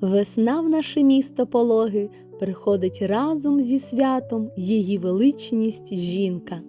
Весна в наше місто пологи приходить разом зі святом її величність жінка,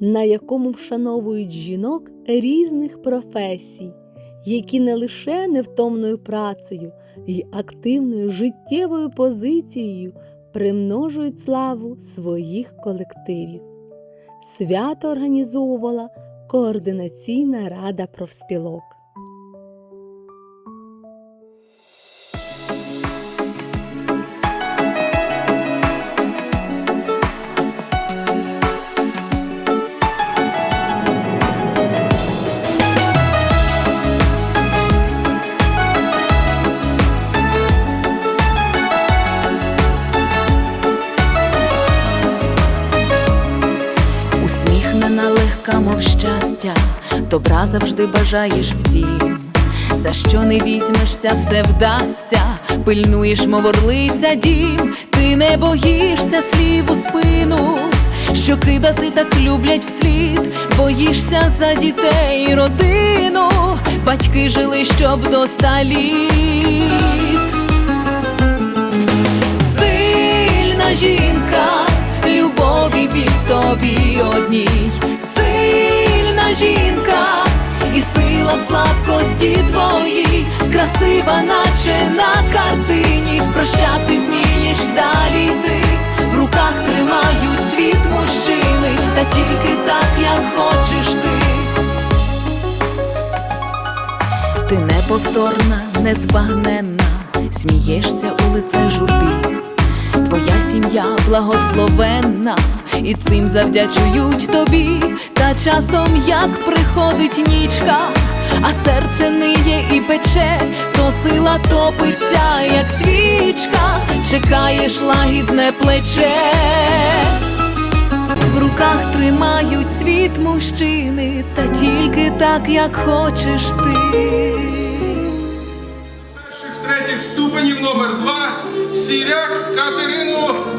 на якому вшановують жінок різних професій, які не лише невтомною працею й активною життєвою позицією примножують славу своїх колективів. Свято організовувала Координаційна рада профспілок. Добра завжди бажаєш всім. За що не візьмешся, все вдасться, пильнуєш, мов орлиця дім, ти не боїшся слів у спину, що кидати так люблять вслід, боїшся за дітей, і родину, батьки жили, щоб до ста. Сильна жінка, любові біль тобі одній, сильна жінка, і сила в слабкості твоїй, красива, наче на картині, прощати вмієш далі ти, в руках тримають світ мужчини, та тільки так, як хочеш ти. Ти неповторна, незбагненна, смієшся у лице журбі. Твоя сім'я благословенна, і цим завдячують тобі. Та часом, як приходить нічка, а серце ниє і пече, то сила топиться, як свічка, чекаєш лагідне плече. В руках тримають світ мужчини, та тільки так, як хочеш ти. Caterino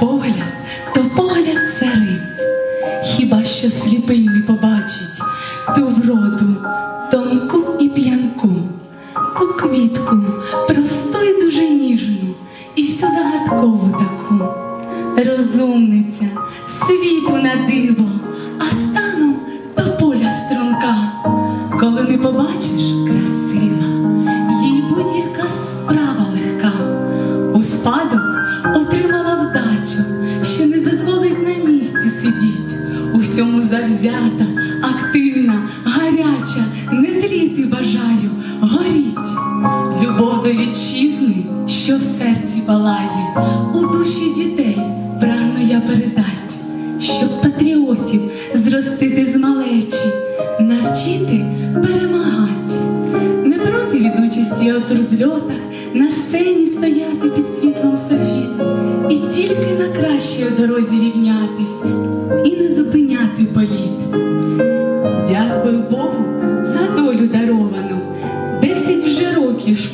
погляд то погляд царить, хіба що сліпий не побачить ту вроду, тонку і п'янку, ту квітку просту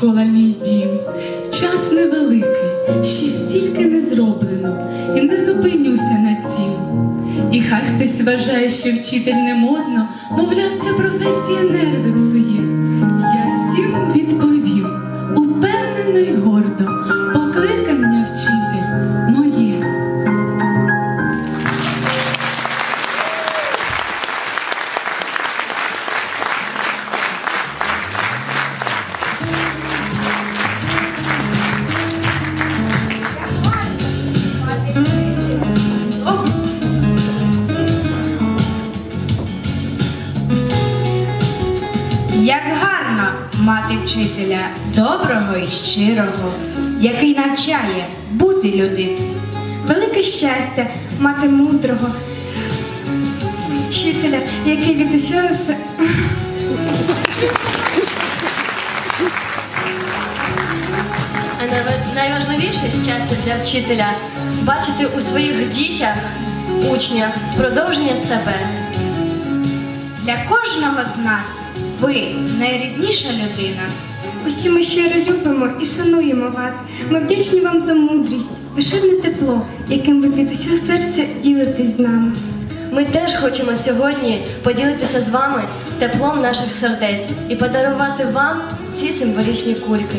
школа мій дім. Час невеликий, ще стільки не зроблено, і не зупинюся на цім. І хай хтось вважає, що вчитель не модно, мовляв, ця професія нерви псує. Як гарно мати вчителя доброго і щирого, який навчає бути людиною. Велике щастя мати мудрого вчителя, який від усього се- А найважливіше щастя для вчителя бачити у своїх дітях, учнях продовження себе. Для кожного з нас ви найрідніша людина. Усі ми щиро любимо і шануємо вас. Ми вдячні вам за мудрість, душевне тепло, яким ви від усього серця ділитесь з нами. Ми теж хочемо сьогодні поділитися з вами теплом наших сердець і подарувати вам ці символічні кульки.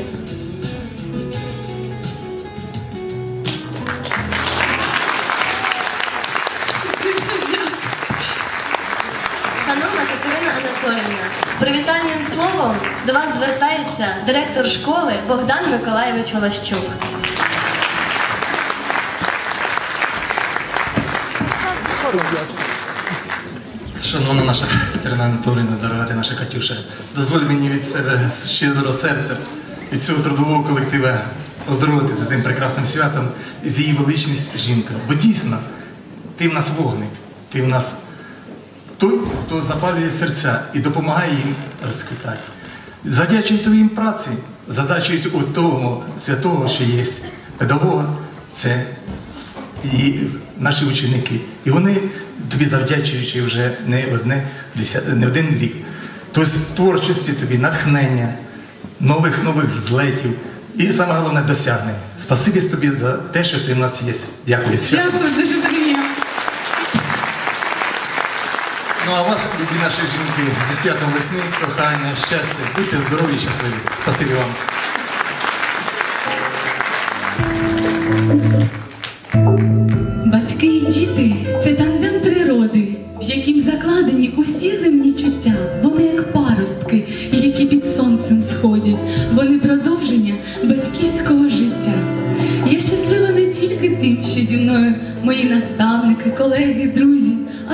Привітальним до вас звертається директор школи Богдан Миколаєвич Голощук. Шановна наша Катерина Анатолійовна, дорога наша Катюша, дозволь мені від себе щирого серця, від цього трудового колектива поздоровити з тим прекрасним святом і з її величність жінка. Бо дійсно, ти в нас вогник, ти в нас той, хто запалює серця і допомагає їм розквітати. Задячою твоїм праці, задачею у того святого, що є педагога, це і наші ученики. І вони тобі завдячуючи вже не одне не один рік. Тобто творчості тобі, натхнення, нових нових злетів і саме головне досягнень. Спасибі тобі за те, що ти в нас є. Дякую. Дякую, Ну а вас, любі наші жінки, зі святом весни, кохання, щастя, будьте здорові і щасливі. Спасибі вам. Батьки і діти це тандем природи, в яким закладені усі земні чуття. Вони як паростки, які під сонцем сходять. Вони продовження батьківського життя. Я щаслива не тільки тим, що зі мною мої наставники, колеги, друзі,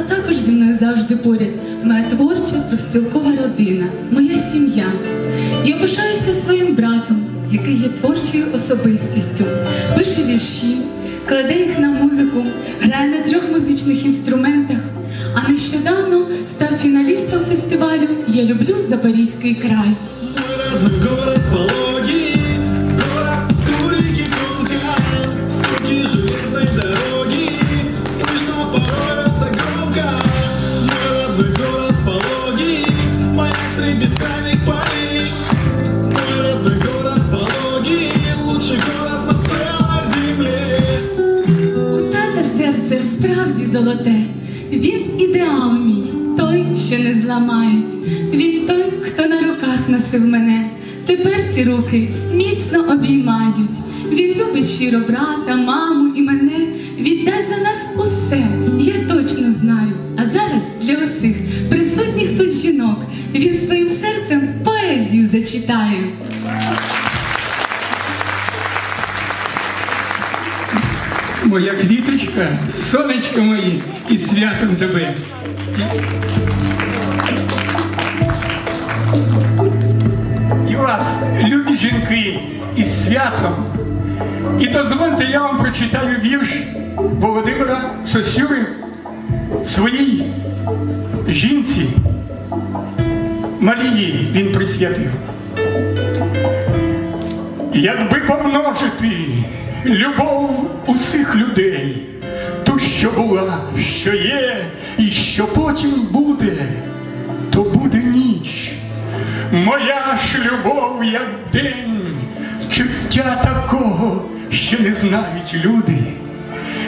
також зі мною завжди поряд моя творча профспілкова родина, моя сім'я. Я пишаюся своїм братом, який є творчою особистістю, пише вірші, кладе їх на музику, грає на трьох музичних інструментах. А нещодавно став фіналістом фестивалю Я люблю Запорізький край. Моя квіточка, сонечко моє, і святом тебе. І вас, любі жінки, із святом. І дозвольте, я вам прочитаю вірш Володимира Сосюри своїй жінці Марії він присвятив. Якби помножити любов усіх людей, ту, що була, що є, і що потім буде, то буде ніч. Моя ж любов, як день, чуття такого, що не знають люди.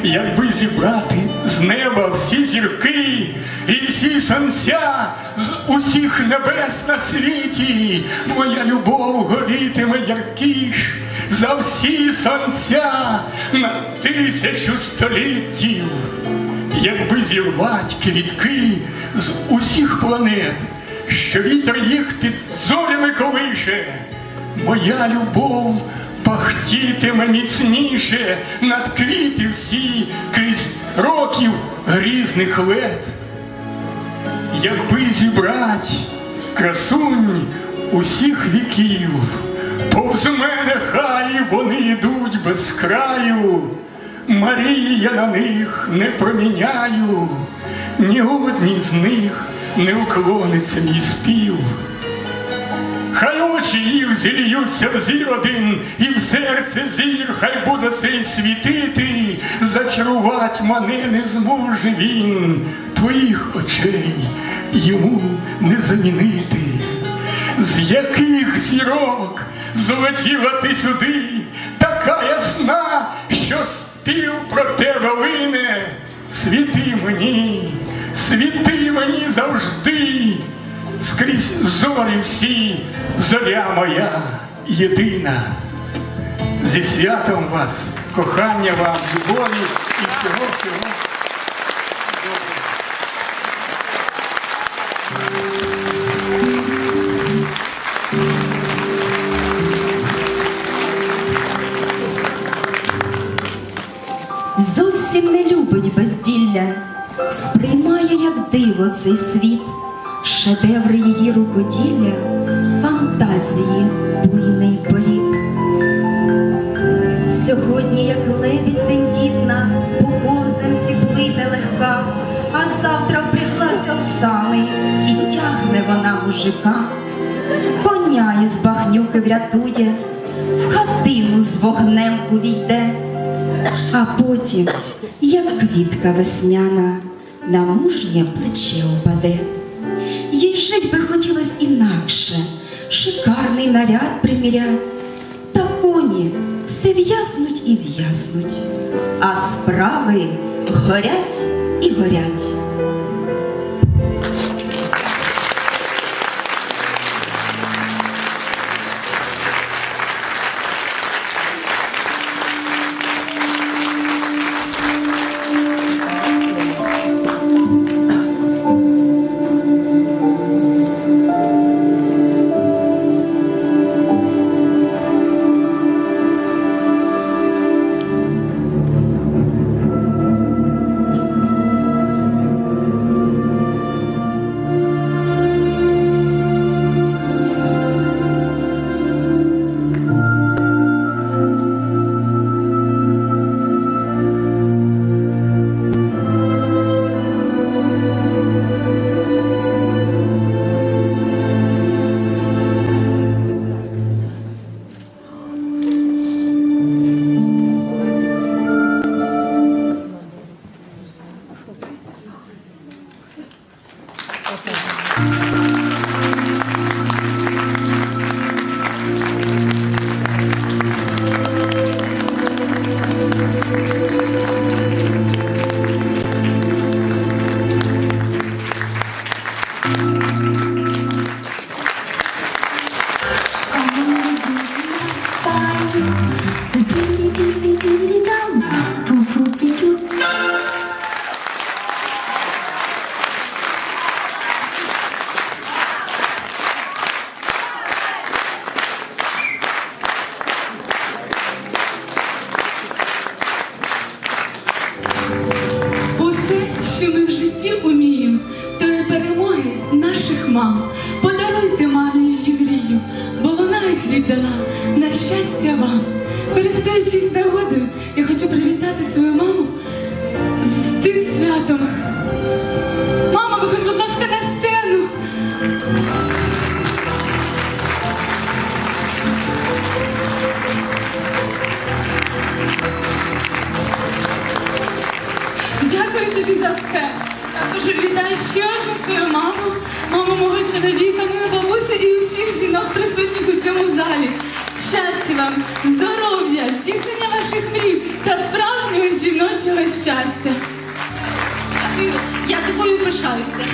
Якби зібрати з неба всі зірки і всі сонця з усіх небес на світі, моя любов горітиме яркіш за всі сонця на тисячу століттів. Якби зірвать квітки з усіх планет, що вітер їх під зорями колише, моя любов пахтітиме міцніше над квіти всі крізь років грізних лет. Якби зібрать красунь усіх віків, повз мене хай вони йдуть без краю, Марії я на них не проміняю, ні одній з них не уклониться мій спів. Хай очі їх зільються в зір один, і в серце зір, хай буде цей світити, зачарувати мене не зможе він, твоїх очей йому не замінити. З яких зірок злетіла ти сюди, така ясна, що спів про тебе лине. Світи мені, світи мені завжди, скрізь зорі всі, зоря моя єдина. Зі святом вас, кохання вам, любові і всього всього. Сприймає як диво цей світ, шедеври її рукоділля, фантазії, буйний політ. Сьогодні, як лебідь тендітна, по ковзанці плине легка, а завтра впряглася в сани і тягне вона мужика. Коня із багнюки врятує, в хатину з вогнем увійде. А потім, як квітка весняна, на мужнє плече упаде. Їй жить би хотілось інакше, шикарний наряд примірять. Та коні все в'язнуть і в'язнуть, а справи горять і горять. Подаруйте мамі її мрію, бо вона їх віддала на щастя вам. Користуючись нагодою, я хочу привітати свою маму з тим святом. Мама, виходь, будь ласка, на сцену. Дякую тобі за все. Я дуже вітаю ще одну свою маму, маму мого чоловіка, мою бабусю і усіх жінок присутніх у цьому залі. Щастя вам, здоров'я, здійснення ваших мрій та справжнього жіночого щастя. Я тобою пишаюся.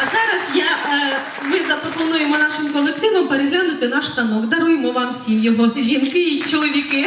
А зараз я, е, ми запропонуємо нашим колективам переглянути наш станок. Даруємо вам всім його жінки і чоловіки.